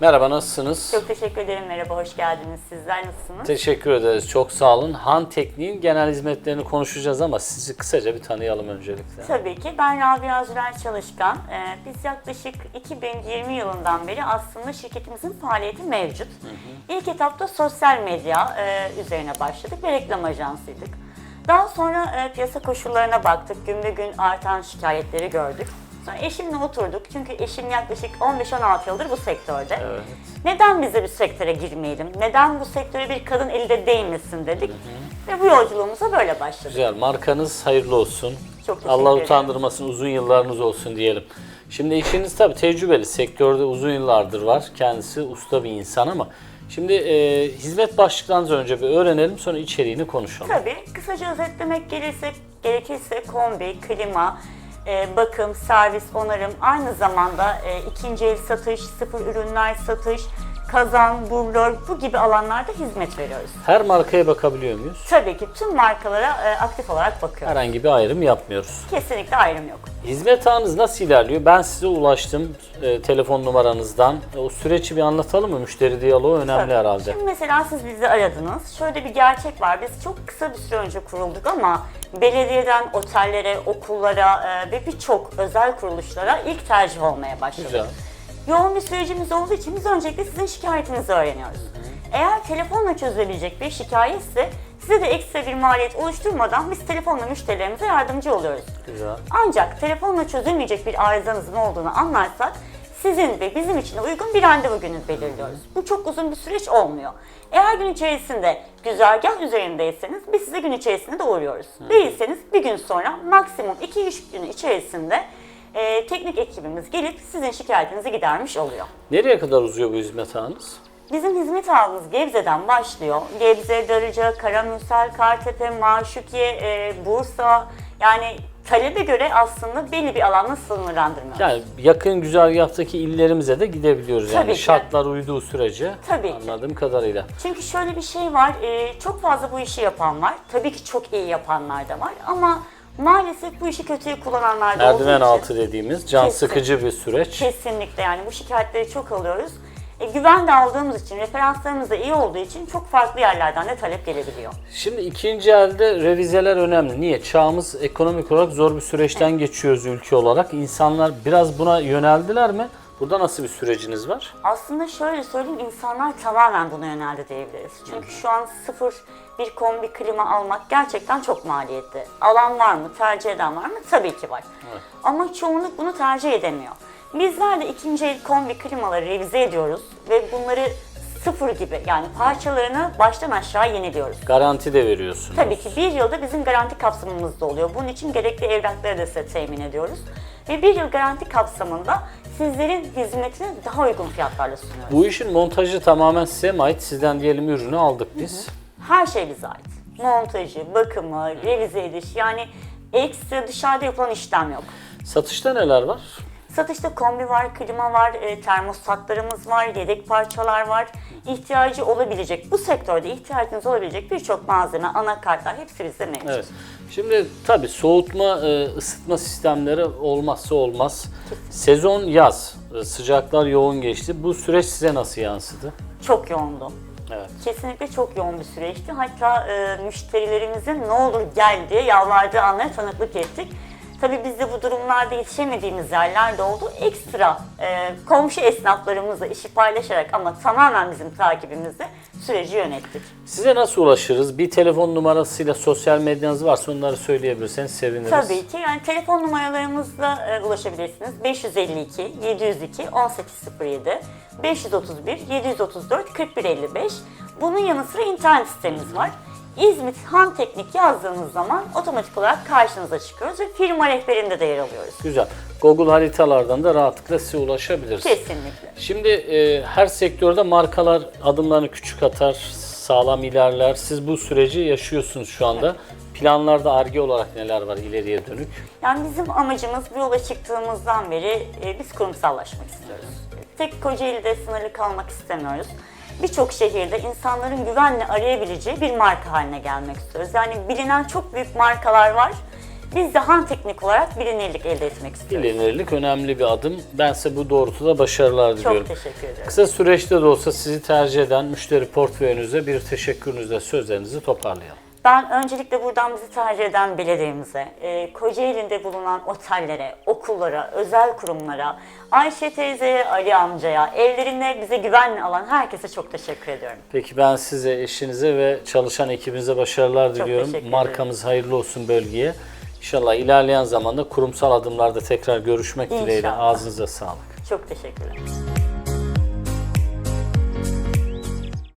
Merhaba, nasılsınız? Çok teşekkür ederim. Merhaba, hoş geldiniz. Sizler nasılsınız? Teşekkür ederiz, çok sağ olun. Han Tekniğin genel hizmetlerini konuşacağız ama sizi kısaca bir tanıyalım öncelikle. Tabii ki. Ben Rabia Züler Çalışkan. Ee, biz yaklaşık 2020 yılından beri aslında şirketimizin faaliyeti mevcut. İlk etapta sosyal medya e, üzerine başladık ve reklam ajansıydık. Daha sonra e, piyasa koşullarına baktık. Gün be gün artan şikayetleri gördük. Sonra eşimle oturduk. Çünkü eşim yaklaşık 15-16 yıldır bu sektörde. Evet. Neden biz de bir sektöre girmeyelim? Neden bu sektöre bir kadın eli de değmesin dedik. Ve bu yolculuğumuza böyle başladık. Güzel, markanız hayırlı olsun. Çok teşekkür Allah ederim. utandırmasın, uzun yıllarınız olsun diyelim. Şimdi eşiniz tabii tecrübeli, sektörde uzun yıllardır var. Kendisi usta bir insan ama şimdi e, hizmet başlıklarınızı önce bir öğrenelim sonra içeriğini konuşalım. Tabii kısaca özetlemek gelirse, gerekirse kombi, klima, e, bakım, servis, onarım, aynı zamanda e, ikinci el satış, sıfır ürünler satış, kazan, burlör bu gibi alanlarda hizmet veriyoruz. Her markaya bakabiliyor muyuz? Tabii ki tüm markalara e, aktif olarak bakıyoruz. Herhangi bir ayrım yapmıyoruz. Kesinlikle ayrım yok. Hizmet ağınız nasıl ilerliyor? Ben size ulaştım e, telefon numaranızdan. E, o süreci bir anlatalım mı? Müşteri diyaloğu önemli Tabii. herhalde. Şimdi mesela siz bizi aradınız. Şöyle bir gerçek var. Biz çok kısa bir süre önce kurulduk ama belediyeden otellere, okullara e, ve birçok özel kuruluşlara ilk tercih olmaya başladık. Güzel. Yoğun bir sürecimiz olduğu için biz öncelikle sizin şikayetinizi öğreniyoruz. Eğer telefonla çözülebilecek bir şikayetse size de ekstra bir maliyet oluşturmadan biz telefonla müşterilerimize yardımcı oluyoruz. Güzel. Ancak telefonla çözülmeyecek bir arızanızın olduğunu anlarsak sizin ve bizim için uygun bir randevu günü belirliyoruz. Bu çok uzun bir süreç olmuyor. Eğer gün içerisinde güzergah üzerindeyseniz biz size gün içerisinde de uğruyoruz. Değilseniz bir gün sonra maksimum 2-3 gün içerisinde e, teknik ekibimiz gelip sizin şikayetinizi gidermiş oluyor. Nereye kadar uzuyor bu hizmet ağınız? Bizim hizmet ağımız Gebze'den başlıyor. Gebze, Darıca, Karamürsel, Kartepe, Maşukiye, e, Bursa yani talebe göre aslında belli bir alanla sınırlandırmıyoruz. Yani yakın güzergahtaki illerimize de gidebiliyoruz yani Tabii ki. şartlar uyduğu sürece Tabii ki. anladığım kadarıyla. Çünkü şöyle bir şey var, e, çok fazla bu işi yapan var. Tabii ki çok iyi yapanlar da var ama maalesef bu işi kötüye kullananlar da olduğu Merdiven için. altı dediğimiz can Kesin. sıkıcı bir süreç. Kesinlikle yani bu şikayetleri çok alıyoruz. E, güven de aldığımız için, referanslarımız da iyi olduğu için çok farklı yerlerden de talep gelebiliyor. Şimdi ikinci elde revizeler önemli. Niye? Çağımız ekonomik olarak zor bir süreçten geçiyoruz ülke olarak. İnsanlar biraz buna yöneldiler mi? Burada nasıl bir süreciniz var? Aslında şöyle söyleyeyim, insanlar tamamen buna yöneldi diyebiliriz. Çünkü şu an sıfır bir kombi klima almak gerçekten çok maliyetli. Alan var mı, tercih eden var mı? Tabii ki var. Ama çoğunluk bunu tercih edemiyor. Bizler de ikinci el kombi klimaları revize ediyoruz ve bunları sıfır gibi yani parçalarını baştan aşağı yeniliyoruz. Garanti de veriyorsunuz. Tabii ki bir yılda bizim garanti kapsamımızda oluyor. Bunun için gerekli evrakları da size temin ediyoruz. Ve bir yıl garanti kapsamında sizlerin hizmetini daha uygun fiyatlarla sunuyoruz. Bu işin montajı tamamen size mi ait? Sizden diyelim ürünü aldık biz. Her şey bize ait. Montajı, bakımı, revize ediş yani ekstra dışarıda yapılan işlem yok. Satışta neler var? Satışta kombi var, klima var, e, termostatlarımız var, yedek parçalar var. İhtiyacı olabilecek, bu sektörde ihtiyacınız olabilecek birçok malzeme, anakartlar hepsi bizde mevcut. Evet. Şimdi tabii soğutma, e, ısıtma sistemleri olmazsa olmaz. Sezon yaz, e, sıcaklar yoğun geçti. Bu süreç size nasıl yansıdı? Çok yoğundu. Evet. Kesinlikle çok yoğun bir süreçti. Hatta e, müşterilerimizin ne olur gel diye yalvardığı anlara tanıklık ettik. Tabii biz de bu durumlarda yetişemediğimiz yerler de oldu. Ekstra e, komşu esnaflarımızla işi paylaşarak ama tamamen bizim takibimizde süreci yönettik. Size nasıl ulaşırız? Bir telefon numarasıyla sosyal medyanız varsa onları söyleyebilirseniz seviniriz. Tabii ki yani telefon numaralarımızla e, ulaşabilirsiniz. 552 702 1807 531 734 4155. Bunun yanı sıra internet sitemiz var. İzmit Han Teknik yazdığınız zaman otomatik olarak karşınıza çıkıyoruz ve firma rehberinde de yer alıyoruz. Güzel. Google haritalardan da rahatlıkla size ulaşabiliriz. Kesinlikle. Şimdi e, her sektörde markalar adımlarını küçük atar, sağlam ilerler. Siz bu süreci yaşıyorsunuz şu anda. Planlarda ARGE olarak neler var ileriye dönük? Yani bizim amacımız bu yola çıktığımızdan beri e, biz kurumsallaşmak istiyoruz. Tek Kocaeli'de sınırlı kalmak istemiyoruz. Birçok şehirde insanların güvenle arayabileceği bir marka haline gelmek istiyoruz. Yani bilinen çok büyük markalar var Biz de Han Teknik olarak bilinirlik elde etmek istiyoruz. Bilinirlik önemli bir adım. Ben size bu doğrultuda başarılar diliyorum. Çok teşekkür ederim. Kısa süreçte de olsa sizi tercih eden müşteri portföyünüze bir teşekkürünüzle sözlerinizi toparlayalım. Ben öncelikle buradan bizi tercih eden belediyemize, e, Kocaeli'nde bulunan otellere, okullara, özel kurumlara, Ayşe teyzeye, Ali amcaya, evlerinde bize güvenle alan herkese çok teşekkür ediyorum. Peki ben size, eşinize ve çalışan ekibinize başarılar diliyorum. teşekkür ederim. Markamız hayırlı olsun bölgeye. İnşallah ilerleyen zamanda kurumsal adımlarda tekrar görüşmek dileğiyle. İnşallah. Ağzınıza sağlık. Çok teşekkürler.